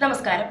നമസ്കാരം.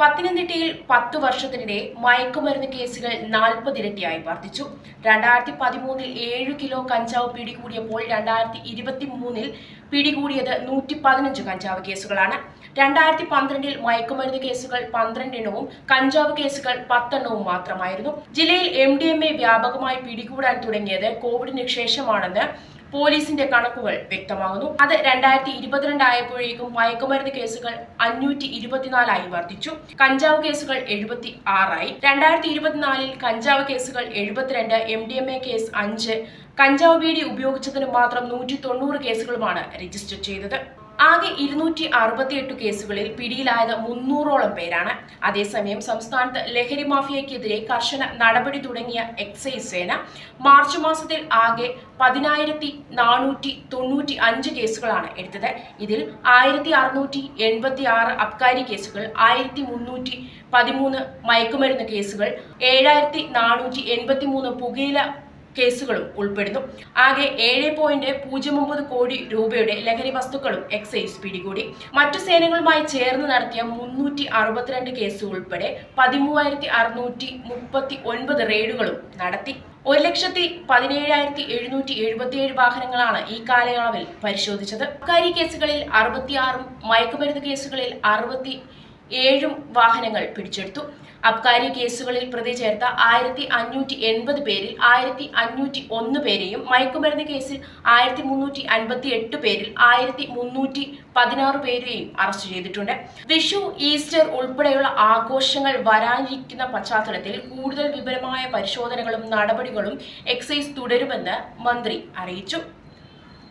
പത്തനംതിട്ടയിൽ പത്തു വർഷത്തിനിടെ മയക്കുമരുന്ന് കേസുകൾ നാൽപ്പതിരട്ടിയായി വർദ്ധിച്ചു. രണ്ടായിരത്തി പതിമൂന്നിൽ ഏഴ് കിലോ കഞ്ചാവ് പിടികൂടിയപ്പോൾ രണ്ടായിരത്തി ഇരുപത്തി മൂന്നിൽ പിടികൂടിയത് നൂറ്റി പതിനഞ്ച് കഞ്ചാവ് കേസുകളാണ്. രണ്ടായിരത്തി പന്ത്രണ്ടിൽ മയക്കുമരുന്ന് കേസുകൾ പന്ത്രണ്ടെണ്ണവും കഞ്ചാവ് കേസുകൾ പത്തെണ്ണവും മാത്രമായിരുന്നു. ജില്ലയിൽ എം ഡി എം എ വ്യാപകമായി പിടികൂടാൻ തുടങ്ങിയത് കോവിഡിന് ശേഷമാണെന്ന് പോലീസിന്റെ കണക്കുകൾ വ്യക്തമാകുന്നു. അത് രണ്ടായിരത്തി ഇരുപത്തിരണ്ടായപ്പോഴേക്കും മയക്കുമരുന്ന് കേസുകൾ അഞ്ഞൂറ്റി ഇരുപത്തിനാലായി വർദ്ധിച്ചു. കഞ്ചാവ് കേസുകൾ എഴുപത്തി ആറായി രണ്ടായിരത്തി ഇരുപത്തിനാലിൽ കഞ്ചാവ് കേസുകൾ എഴുപത്തിരണ്ട് M D M A case അഞ്ച് കഞ്ചാവ് ബീഡി ഉപയോഗിച്ചതിന് മാത്രം നൂറ്റി തൊണ്ണൂറ് കേസുകളുമാണ് രജിസ്റ്റർ ചെയ്തത്. ആകെ ഇരുന്നൂറ്റി അറുപത്തിയെട്ട് കേസുകളിൽ പിടിയിലായത് മുന്നൂറോളം പേരാണ്. അതേസമയം സംസ്ഥാനത്ത് ലഹരി മാഫിയക്കെതിരെ കർശന നടപടി തുടങ്ങിയ എക്സൈസ് സേന മാർച്ച് മാസത്തിൽ ആകെ പതിനായിരത്തി നാനൂറ്റി തൊണ്ണൂറ്റി അഞ്ച് കേസുകളാണ് എടുത്തത്. ഇതിൽ ആയിരത്തി അറുന്നൂറ്റി എൺപത്തി ആറ് അബ്കാരി കേസുകൾ ആയിരത്തി മുന്നൂറ്റി പതിമൂന്ന് മയക്കുമരുന്ന് കേസുകൾ ഏഴായിരത്തി നാനൂറ്റി എൺപത്തി മൂന്ന് പുകയില കേസുകളും ഉൾപ്പെടുന്നു. ആകെ ഏഴ് പോയിന്റ് പൂജ്യം ഒമ്പത് കോടി രൂപയുടെ ലഹരി വസ്തുക്കളും എക്സൈസ് പിടികൂടി. മറ്റു സേനകളുമായി ചേർന്ന് നടത്തിയ മുന്നൂറ്റി അറുപത്തിരണ്ട് കേസ് ഉൾപ്പെടെ പതിമൂവായിരത്തി അറുന്നൂറ്റി മുപ്പത്തി ഒൻപത് റെയ്ഡുകളും നടത്തി. ഒരു ലക്ഷത്തി പതിനേഴായിരത്തി എഴുന്നൂറ്റി എഴുപത്തിയേഴ് വാഹനങ്ങളാണ് ഈ കാലയളവിൽ പരിശോധിച്ചത്. അബ്കാരി കേസുകളിൽ അറുപത്തിയാറും മയക്കുമരുന്ന് കേസുകളിൽ അറുപത്തി ഏഴും വാഹനങ്ങൾ പിടിച്ചെടുത്തു. അബ്കാരി കേസുകളിൽ പ്രതി ചേർത്ത ആയിരത്തി അഞ്ഞൂറ്റി എൺപത് പേരിൽ ആയിരത്തി അഞ്ഞൂറ്റി ഒന്ന് പേരെയും മയക്കുമരുന്ന് കേസിൽ ആയിരത്തി മുന്നൂറ്റി അൻപത്തി എട്ട് പേരിൽ ആയിരത്തി മുന്നൂറ്റി പതിനാറ് പേരെയും അറസ്റ്റ് ചെയ്തിട്ടുണ്ട്. വിഷു ഈസ്റ്റർ ഉൾപ്പെടെയുള്ള ആഘോഷങ്ങൾ വരാനിരിക്കുന്ന പശ്ചാത്തലത്തിൽ കൂടുതൽ വിപുലമായ പരിശോധനകളും നടപടികളും എക്സൈസ് തുടരുമെന്ന് മന്ത്രി അറിയിച്ചു.